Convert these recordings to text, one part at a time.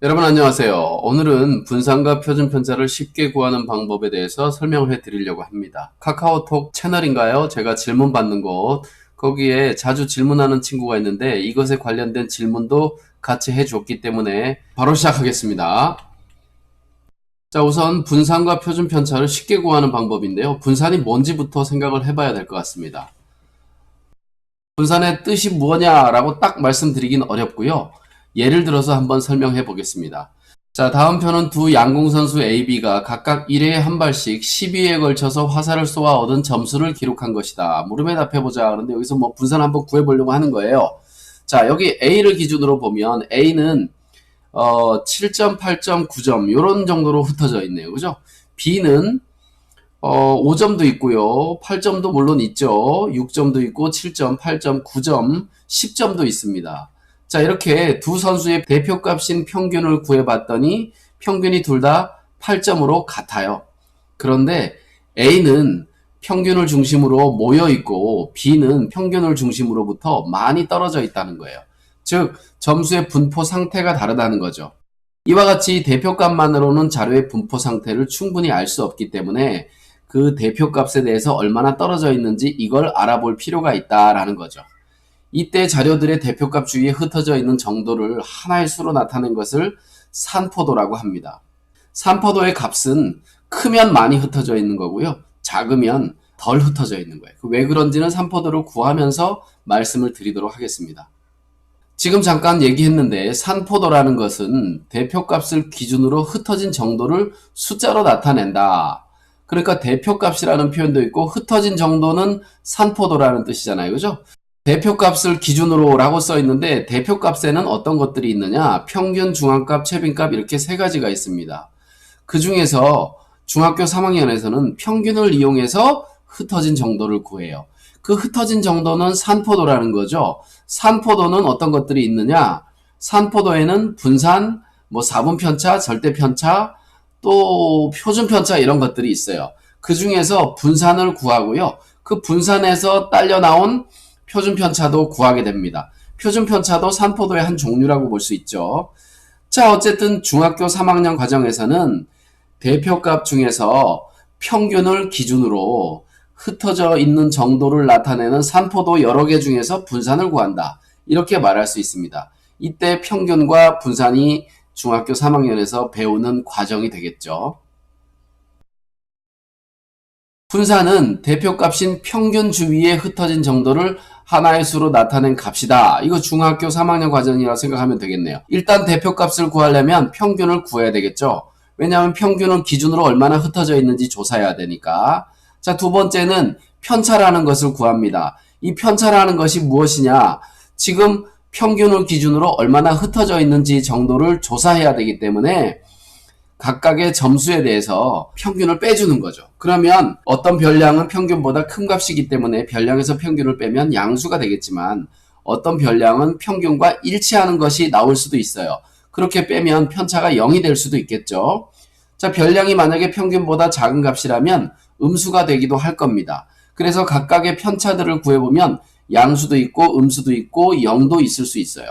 여러분 안녕하세요. 오늘은 분산과 표준 편차를 쉽게 구하는 방법에 대해서 설명을 해 드리려고 합니다. 카카오톡 채널인가요? 제가 질문 받는 곳 거기에 자주 질문하는 친구가 있는데 이것에 관련된 질문도 같이 해줬기 때문에 바로 시작하겠습니다. 자 우선 분산과 표준 편차를 쉽게 구하는 방법인데요. 분산이 뭔지부터 생각을 해봐야 될 것 같습니다. 분산의 뜻이 뭐냐라고 딱 말씀드리긴 어렵고요. 예를 들어서 한번 설명해 보겠습니다. 자, 다음 편은 두 양궁 선수 AB가 각각 1회에 한 발씩 12회에 걸쳐서 화살을 쏘아 얻은 점수를 기록한 것이다. 물음에 답해 보자. 그런데 여기서 뭐 분산 한번 구해 보려고 하는 거예요. 자, 여기 A를 기준으로 보면 A는 어, 7점, 8점, 9점 요런 정도로 흩어져 있네요. 그죠? B는 어, 5점도 있고요. 8점도 물론 있죠. 6점도 있고 7점, 8점, 9점, 10점도 있습니다. 자, 이렇게 두 선수의 대표값인 평균을 구해봤더니 평균이 둘 다 8점으로 같아요. 그런데 A는 평균을 중심으로 모여 있고 B는 평균을 중심으로부터 많이 떨어져 있다는 거예요. 즉, 점수의 분포 상태가 다르다는 거죠. 이와 같이 대표값만으로는 자료의 분포 상태를 충분히 알 수 없기 때문에 그 대표값에 대해서 얼마나 떨어져 있는지 이걸 알아볼 필요가 있다라는 거죠. 이때 자료들의 대표값 주위에 흩어져 있는 정도를 하나의 수로 나타낸 것을 산포도라고 합니다. 산포도의 값은 크면 많이 흩어져 있는 거고요. 작으면 덜 흩어져 있는 거예요. 왜 그런지는 산포도를 구하면서 말씀을 드리도록 하겠습니다. 지금 잠깐 얘기했는데 산포도라는 것은 대표값을 기준으로 흩어진 정도를 숫자로 나타낸다. 그러니까 대표값이라는 표현도 있고 흩어진 정도는 산포도라는 뜻이잖아요. 그죠? 대표값을 기준으로라고 써 있는데 대표값에는 어떤 것들이 있느냐? 평균, 중앙값, 최빈값 이렇게 세 가지가 있습니다. 그 중에서 중학교 3학년에서는 평균을 이용해서 흩어진 정도를 구해요. 그 흩어진 정도는 산포도라는 거죠. 산포도는 어떤 것들이 있느냐? 산포도에는 분산, 뭐 4분 편차, 절대 편차, 또 표준 편차 이런 것들이 있어요. 그 중에서 분산을 구하고요. 그 분산에서 딸려 나온 표준 편차도 구하게 됩니다. 표준 편차도 산포도의 한 종류라고 볼 수 있죠. 자, 어쨌든 중학교 3학년 과정에서는 대표값 중에서 평균을 기준으로 흩어져 있는 정도를 나타내는 산포도 여러 개 중에서 분산을 구한다. 이렇게 말할 수 있습니다. 이때 평균과 분산이 중학교 3학년에서 배우는 과정이 되겠죠. 분산은 대표값인 평균 주위에 흩어진 정도를 하나의 수로 나타낸 값이다. 이거 중학교 3학년 과정이라고 생각하면 되겠네요. 일단 대표값을 구하려면 평균을 구해야 되겠죠. 왜냐하면 평균은 기준으로 얼마나 흩어져 있는지 조사해야 되니까. 자, 두 번째는 편차라는 것을 구합니다. 이 편차라는 것이 무엇이냐? 지금 평균을 기준으로 얼마나 흩어져 있는지 정도를 조사해야 되기 때문에 각각의 점수에 대해서 평균을 빼주는 거죠. 그러면 어떤 별량은 평균보다 큰 값이기 때문에 별량에서 평균을 빼면 양수가 되겠지만 어떤 별량은 평균과 일치하는 것이 나올 수도 있어요. 그렇게 빼면 편차가 0이 될 수도 있겠죠. 자, 별량이 만약에 평균보다 작은 값이라면 음수가 되기도 할 겁니다. 그래서 각각의 편차들을 구해보면 양수도 있고 음수도 있고 0도 있을 수 있어요.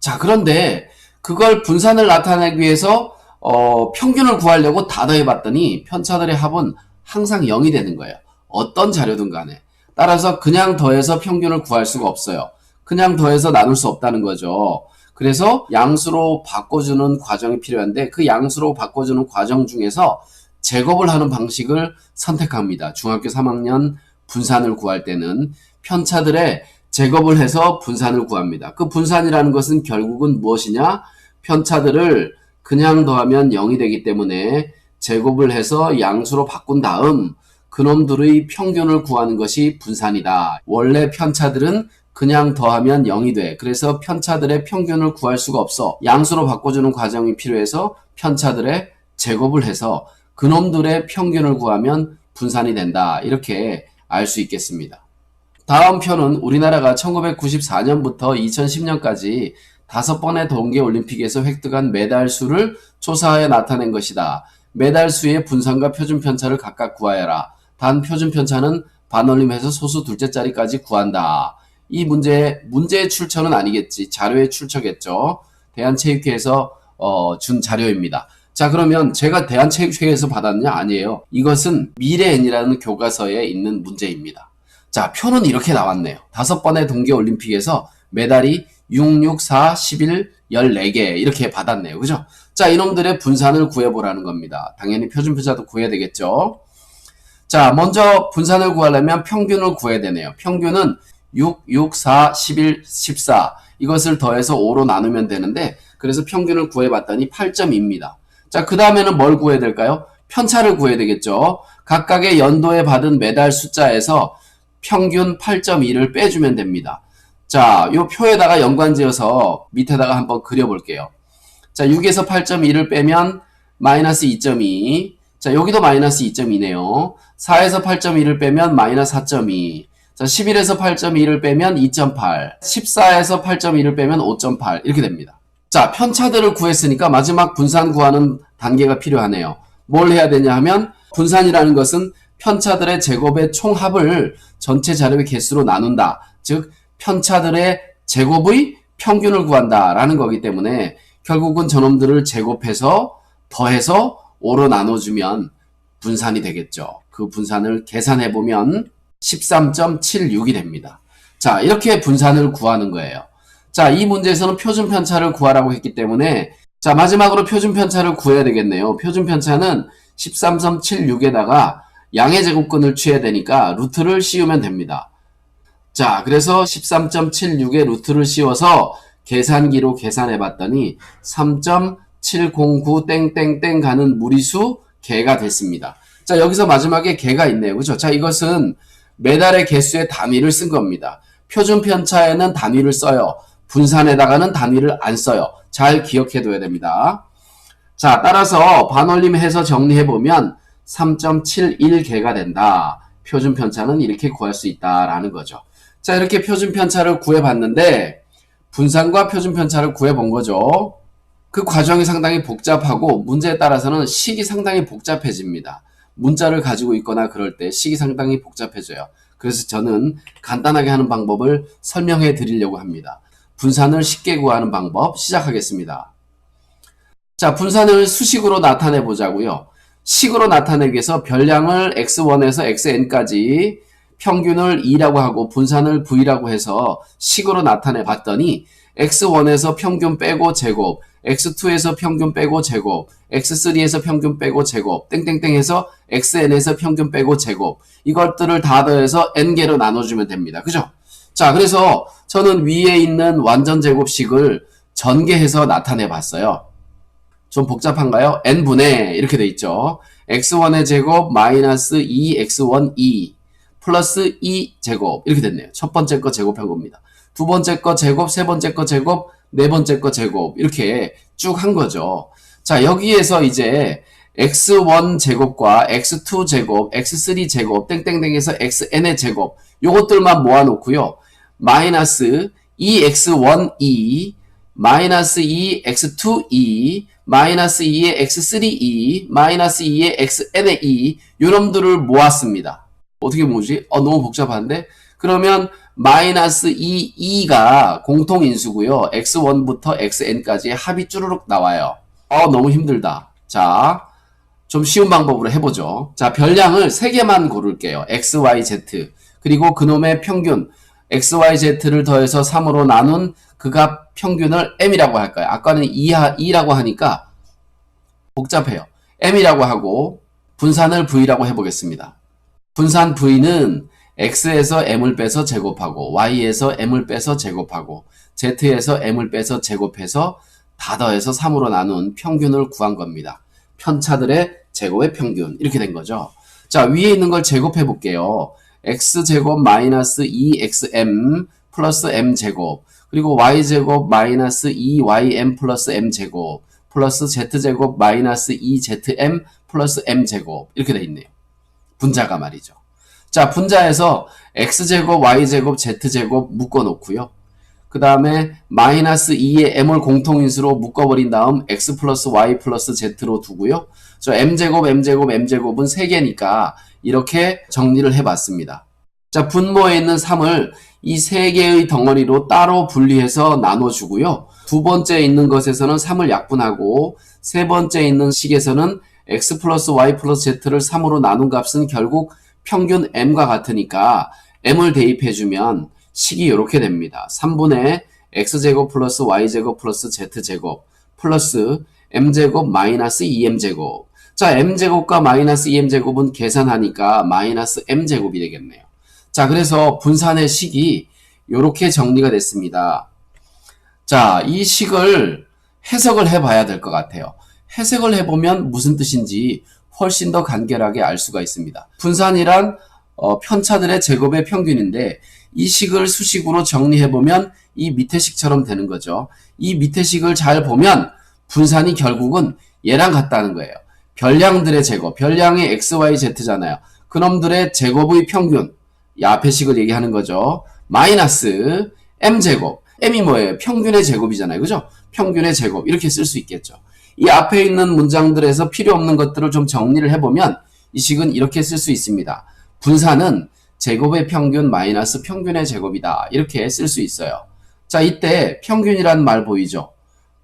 자, 그런데 그걸 분산을 나타내기 위해서 어, 평균을 구하려고 다 더해봤더니 편차들의 합은 항상 0이 되는 거예요. 어떤 자료든 간에. 따라서 그냥 더해서 평균을 구할 수가 없어요. 그냥 더해서 나눌 수 없다는 거죠. 그래서 양수로 바꿔주는 과정이 필요한데 그 양수로 바꿔주는 과정 중에서 제곱을 하는 방식을 선택합니다. 중학교 3학년 분산을 구할 때는 편차들의 제곱을 해서 분산을 구합니다. 그 분산이라는 것은 결국은 무엇이냐? 편차들을 그냥 더하면 0이 되기 때문에 제곱을 해서 양수로 바꾼 다음 그놈들의 평균을 구하는 것이 분산이다. 원래 편차들은 그냥 더하면 0이 돼. 그래서 편차들의 평균을 구할 수가 없어. 양수로 바꿔주는 과정이 필요해서 편차들의 제곱을 해서 그놈들의 평균을 구하면 분산이 된다. 이렇게 알 수 있겠습니다. 다음 표는 우리나라가 1994년부터 2010년까지 다섯 번의 동계올림픽에서 획득한 메달 수를 조사하여 나타낸 것이다. 메달 수의 분산과 표준 편차를 각각 구하여라. 단 표준 편차는 반올림해서 소수 둘째 자리까지 구한다. 이 문제 문제의 출처는 아니겠지. 자료의 출처겠죠. 대한체육회에서 어, 준 자료입니다. 자, 그러면 제가 대한체육회에서 받았냐? 아니에요. 이것은 미래엔이라는 교과서에 있는 문제입니다. 자, 표는 이렇게 나왔네요. 다섯 번의 동계올림픽에서 메달이 6, 6, 4, 11, 14개 이렇게 받았네요. 그죠? 자, 이놈들의 분산을 구해보라는 겁니다. 당연히 표준표자도 구해야 되겠죠? 자, 먼저 분산을 구하려면 평균을 구해야 되네요. 평균은 6, 6, 4, 11, 14 이것을 더해서 5로 나누면 되는데 그래서 평균을 구해봤더니 8.2입니다. 자, 그 다음에는 뭘 구해야 될까요? 편차를 구해야 되겠죠. 각각의 연도에 받은 메달 숫자에서 평균 8.2를 빼주면 됩니다. 자, 요 표에다가 연관지어서 밑에다가 한번 그려볼게요. 자, 6에서 8.2를 빼면 마이너스 2.2. 자, 여기도 마이너스 2.2네요. 4에서 8.2를 빼면 마이너스 4.2. 자, 11에서 8.2를 빼면 2.8. 14에서 8.2를 빼면 5.8. 이렇게 됩니다. 자, 편차들을 구했으니까 마지막 분산 구하는 단계가 필요하네요. 뭘 해야 되냐 하면 분산이라는 것은 편차들의 제곱의 총합을 전체 자료의 개수로 나눈다. 즉, 편차들의 제곱의 평균을 구한다라는 거기 때문에 결국은 저놈들을 제곱해서 더해서 5로 나눠주면 분산이 되겠죠. 그 분산을 계산해 보면 13.76이 됩니다. 자, 이렇게 분산을 구하는 거예요. 자, 이 문제에서는 표준 편차를 구하라고 했기 때문에 자, 마지막으로 표준 편차를 구해야 되겠네요. 표준 편차는 13.76에다가 양의 제곱근을 취해야 되니까 루트를 씌우면 됩니다. 자, 그래서 13.76에 루트를 씌워서 계산기로 계산해 봤더니 3.709 땡땡땡 가는 무리수 개가 됐습니다. 자, 여기서 마지막에 개가 있네요. 그죠? 자, 이것은 메달의 개수의 단위를 쓴 겁니다. 표준 편차에는 단위를 써요. 분산에다가는 단위를 안 써요. 잘 기억해 둬야 됩니다. 자, 따라서 반올림 해서 정리해 보면 3.71개가 된다. 표준 편차는 이렇게 구할 수 있다라는 거죠. 자, 이렇게 표준 편차를 구해 봤는데 분산과 표준 편차를 구해 본 거죠. 그 과정이 상당히 복잡하고 문제에 따라서는 식이 상당히 복잡해집니다. 문자를 가지고 있거나 그럴 때 식이 상당히 복잡해져요. 그래서 저는 간단하게 하는 방법을 설명해 드리려고 합니다. 분산을 쉽게 구하는 방법 시작하겠습니다. 자, 분산을 수식으로 나타내 보자고요. 식으로 나타내기 위해서 별량을 x1에서 xn까지 평균을 2라고 하고 분산을 v라고 해서 식으로 나타내 봤더니 x1에서 평균 빼고 제곱, x2에서 평균 빼고 제곱, x3에서 평균 빼고 제곱, 땡땡땡 해서 xn에서 평균 빼고 제곱 이것들을 다 더해서 n개로 나눠주면 됩니다. 그죠? 자, 그래서 저는 위에 있는 완전 제곱식을 전개해서 나타내 봤어요. 좀 복잡한가요? n분의 이렇게 돼 있죠. x1의 제곱 마이너스 2x1 2 플러스 2 제곱 이렇게 됐네요. 첫 번째 거 제곱한 겁니다. 두 번째 거 제곱, 세 번째 거 제곱, 네 번째 거 제곱 이렇게 쭉 한 거죠. 자 여기에서 이제 x1 제곱과 x2 제곱, x3 제곱, 땡땡땡에서 xn의 제곱 요것들만 모아놓고요. 마이너스 2x1 2 마이너스 2x2 2 마이너스 2의 x3 2 마이너스 2의 xn의 2 요놈들을 모았습니다. 어떻게 모으지? 어, 너무 복잡한데? 그러면 마이너스 2, 2가 공통인수고요. x1부터 xn까지의 합이 쭈르륵 나와요. 어, 너무 힘들다. 자, 좀 쉬운 방법으로 해보죠. 자, 별량을 3개만 고를게요. x, y, z. 그리고 그놈의 평균, x, y, z를 더해서 3으로 나눈 그값 평균을 m이라고 할까요? 아까는 2, 2라고 하니까 복잡해요. m이라고 하고 분산을 v라고 해보겠습니다. 분산 v는 x에서 m을 빼서 제곱하고 y에서 m을 빼서 제곱하고 z에서 m을 빼서 제곱해서 다 더해서 3으로 나눈 평균을 구한 겁니다. 편차들의 제곱의 평균 이렇게 된 거죠. 자 위에 있는 걸 제곱해 볼게요. x제곱 마이너스 2xm 플러스 m제곱 그리고 y제곱 마이너스 2ym 플러스 m제곱 플러스 z제곱 마이너스 2zm 플러스 m제곱 이렇게 돼 있네요. 분자가 말이죠. 자, 분자에서 x제곱, y제곱, z제곱 묶어 놓고요. 그 다음에 마이너스 2의 m을 공통인수로 묶어버린 다음 x 플러스 y 플러스 z로 두고요. 저 m제곱, m제곱, m제곱은 3개니까 이렇게 정리를 해봤습니다. 자, 분모에 있는 3을 이 3개의 덩어리로 따로 분리해서 나눠주고요. 두 번째 있는 것에서는 3을 약분하고 세 번째 있는 식에서는 x 플러스 y 플러스 z를 3으로 나눈 값은 결국 평균 m과 같으니까 m을 대입해주면 식이 이렇게 됩니다. 3분의 x제곱 플러스 y제곱 플러스 z제곱 플러스 m제곱 마이너스 2m제곱 자 m제곱과 마이너스 2m제곱은 계산하니까 마이너스 m제곱이 되겠네요. 자 그래서 분산의 식이 이렇게 정리가 됐습니다. 자, 이 식을 해석을 해봐야 될 것 같아요. 해석을 해보면 무슨 뜻인지 훨씬 더 간결하게 알 수가 있습니다. 분산이란 어, 편차들의 제곱의 평균인데 이 식을 수식으로 정리해보면 이 밑에 식처럼 되는 거죠. 이 밑에 식을 잘 보면 분산이 결국은 얘랑 같다는 거예요. 별량들의 제곱, 별량의 x, y, z잖아요. 그놈들의 제곱의 평균, 이 앞에 식을 얘기하는 거죠. 마이너스 m제곱. m이 뭐예요? 평균의 제곱이잖아요. 그죠? 평균의 제곱. 이렇게 쓸 수 있겠죠. 이 앞에 있는 문장들에서 필요 없는 것들을 좀 정리를 해보면 이 식은 이렇게 쓸 수 있습니다. 분산은 제곱의 평균 마이너스 평균의 제곱이다. 이렇게 쓸 수 있어요. 자, 이때 평균이라는 말 보이죠?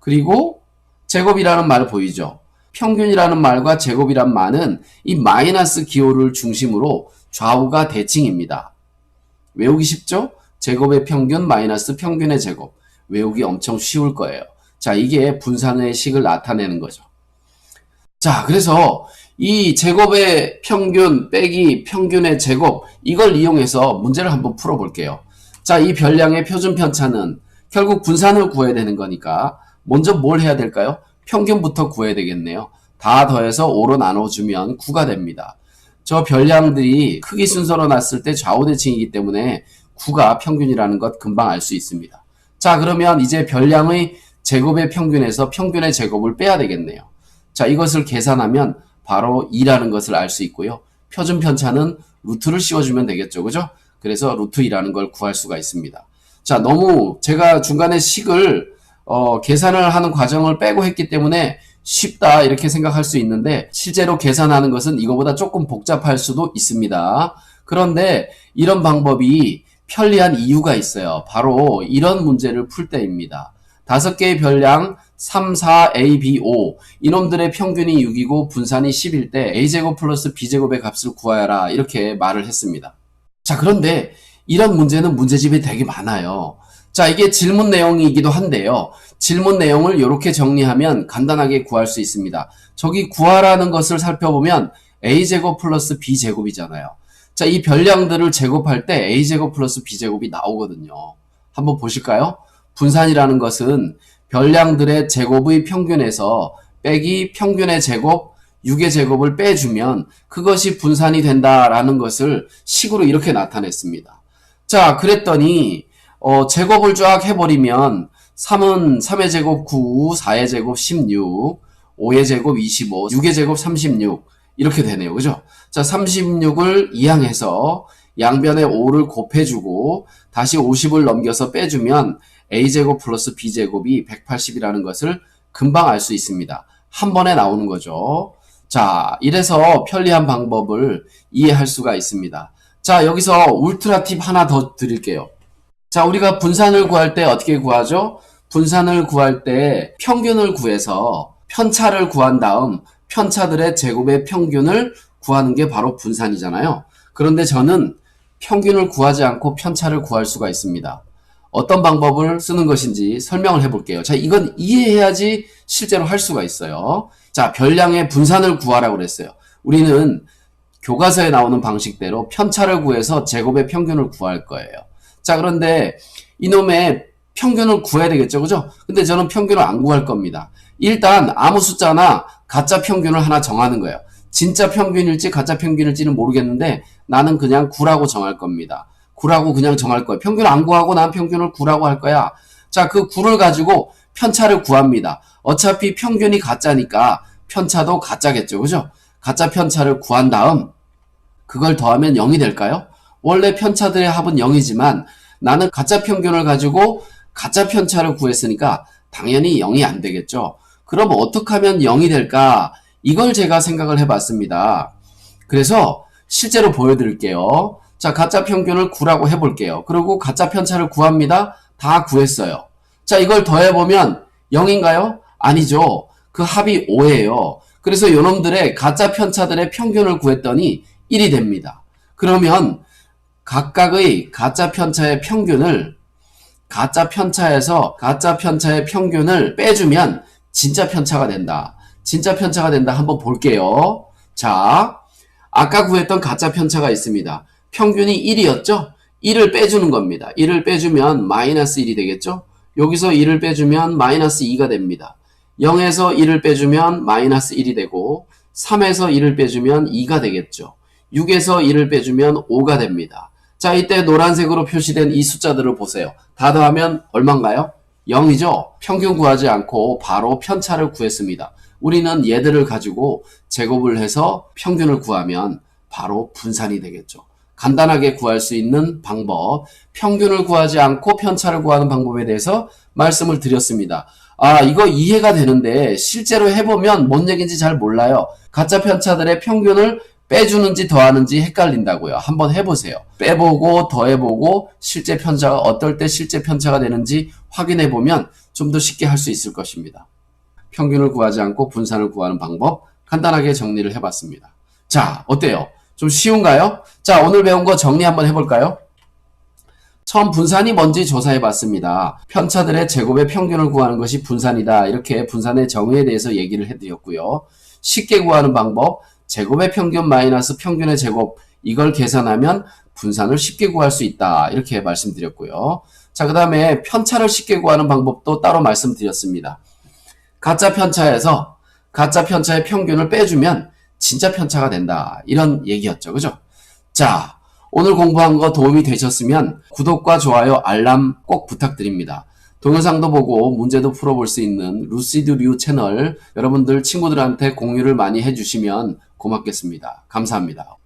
그리고 제곱이라는 말 보이죠? 평균이라는 말과 제곱이란 말은 이 마이너스 기호를 중심으로 좌우가 대칭입니다. 외우기 쉽죠? 제곱의 평균 마이너스 평균의 제곱. 외우기 엄청 쉬울 거예요. 자, 이게 분산의 식을 나타내는 거죠. 자, 그래서 이 제곱의 평균 빼기 평균의 제곱, 이걸 이용해서 문제를 한번 풀어볼게요. 자, 이 별량의 표준 편차는 결국 분산을 구해야 되는 거니까 먼저 뭘 해야 될까요? 평균부터 구해야 되겠네요. 다 더해서 5로 나눠주면 9가 됩니다. 저 별량들이 크기 순서로 놨을 때 좌우대칭이기 때문에 9가 평균이라는 것 금방 알 수 있습니다. 자, 그러면 이제 별량의 제곱의 평균에서 평균의 제곱을 빼야 되겠네요. 자, 이것을 계산하면 바로 2라는 것을 알 수 있고요. 표준 편차는 루트를 씌워주면 되겠죠. 그죠? 그래서 루트 2라는 걸 구할 수가 있습니다. 자, 너무 제가 중간에 식을 어, 계산을 하는 과정을 빼고 했기 때문에 쉽다 이렇게 생각할 수 있는데 실제로 계산하는 것은 이거보다 조금 복잡할 수도 있습니다. 그런데 이런 방법이 편리한 이유가 있어요. 바로 이런 문제를 풀 때입니다. 다섯 개의 별량 3, 4, A, B, 5 이놈들의 평균이 6이고 분산이 10일 때 A제곱 플러스 B제곱의 값을 구하여라 이렇게 말을 했습니다. 자 그런데 이런 문제는 문제집이 되게 많아요. 자 이게 질문 내용이기도 한데요. 질문 내용을 이렇게 정리하면 간단하게 구할 수 있습니다. 저기 구하라는 것을 살펴보면 A제곱 플러스 B제곱이잖아요. 자, 이 별량들을 제곱할 때 a제곱 플러스 b제곱이 나오거든요. 한번 보실까요? 분산이라는 것은 별량들의 제곱의 평균에서 빼기 평균의 제곱, 6의 제곱을 빼주면 그것이 분산이 된다라는 것을 식으로 이렇게 나타냈습니다. 자, 그랬더니 어, 제곱을 쫙 해버리면 3은 3의 제곱 9, 4의 제곱 16, 5의 제곱 25, 6의 제곱 36 이렇게 되네요. 그죠? 자, 36을 이항해서 양변에 5를 곱해주고 다시 50을 넘겨서 빼주면 a제곱 플러스 b제곱이 180이라는 것을 금방 알 수 있습니다. 한 번에 나오는 거죠. 자, 이래서 편리한 방법을 이해할 수가 있습니다. 자, 여기서 울트라 팁 하나 더 드릴게요. 자, 우리가 분산을 구할 때 어떻게 구하죠? 분산을 구할 때 평균을 구해서 편차를 구한 다음 편차들의 제곱의 평균을 구하는 게 바로 분산이잖아요. 그런데 저는 평균을 구하지 않고 편차를 구할 수가 있습니다. 어떤 방법을 쓰는 것인지 설명을 해볼게요. 자, 이건 이해해야지 실제로 할 수가 있어요. 자, 별량의 분산을 구하라고 그랬어요. 우리는 교과서에 나오는 방식대로 편차를 구해서 제곱의 평균을 구할 거예요. 자, 그런데 이놈의 평균을 구해야 되겠죠. 그죠? 근데 저는 평균을 안 구할 겁니다. 일단 아무 숫자나 가짜 평균을 하나 정하는 거예요. 진짜 평균일지 가짜 평균일지는 모르겠는데 나는 그냥 9라고 정할 겁니다. 9라고 그냥 정할 거예요. 평균 안 구하고 난 평균을 9라고 할 거야. 자, 그 9를 가지고 편차를 구합니다. 어차피 평균이 가짜니까 편차도 가짜겠죠. 그죠? 가짜 편차를 구한 다음 그걸 더하면 0이 될까요? 원래 편차들의 합은 0이지만 나는 가짜 평균을 가지고 가짜 편차를 구했으니까 당연히 0이 안 되겠죠. 그럼 어떻게 하면 0이 될까? 이걸 제가 생각을 해봤습니다. 그래서 실제로 보여드릴게요. 자, 가짜 평균을 9라고 해볼게요. 그리고 가짜 편차를 구합니다. 다 구했어요. 자, 이걸 더해보면 0인가요? 아니죠. 그 합이 5예요. 그래서 요놈들의 가짜 편차들의 평균을 구했더니 1이 됩니다. 그러면 각각의 가짜 편차의 평균을 가짜 편차에서 가짜 편차의 평균을 빼주면 진짜 편차가 된다. 진짜 편차가 된다. 한번 볼게요. 자, 아까 구했던 가짜 편차가 있습니다. 평균이 1이었죠? 1을 빼주는 겁니다. 1을 빼주면 마이너스 1이 되겠죠? 여기서 1을 빼주면 마이너스 2가 됩니다. 0에서 1을 빼주면 마이너스 1이 되고 3에서 1을 빼주면 2가 되겠죠. 6에서 1을 빼주면 5가 됩니다. 자, 이때 노란색으로 표시된 이 숫자들을 보세요. 다 더하면 얼마인가요? 0이죠? 평균 구하지 않고 바로 편차를 구했습니다. 우리는 얘들을 가지고 제곱을 해서 평균을 구하면 바로 분산이 되겠죠. 간단하게 구할 수 있는 방법, 평균을 구하지 않고 편차를 구하는 방법에 대해서 말씀을 드렸습니다. 아, 이거 이해가 되는데 실제로 해보면 뭔 얘기인지 잘 몰라요. 가짜 편차들의 평균을 빼주는지 더하는지 헷갈린다고요. 한번 해보세요. 빼보고 더해보고 실제 편차가 어떨 때 실제 편차가 되는지 확인해보면 좀 더 쉽게 할 수 있을 것입니다. 평균을 구하지 않고 분산을 구하는 방법 간단하게 정리를 해봤습니다. 자, 어때요? 좀 쉬운가요? 자, 오늘 배운 거 정리 한번 해볼까요? 처음 분산이 뭔지 조사해 봤습니다. 편차들의 제곱의 평균을 구하는 것이 분산이다. 이렇게 분산의 정의에 대해서 얘기를 해드렸고요. 쉽게 구하는 방법, 제곱의 평균 마이너스 평균의 제곱, 이걸 계산하면 분산을 쉽게 구할 수 있다. 이렇게 말씀드렸고요. 자, 그 다음에 편차를 쉽게 구하는 방법도 따로 말씀드렸습니다. 가짜 편차에서 가짜 편차의 평균을 빼주면 진짜 편차가 된다. 이런 얘기였죠. 그죠? 자, 오늘 공부한 거 도움이 되셨으면 구독과 좋아요, 알람 꼭 부탁드립니다. 동영상도 보고 문제도 풀어볼 수 있는 루시드 류 채널 여러분들 친구들한테 공유를 많이 해주시면 고맙겠습니다. 감사합니다.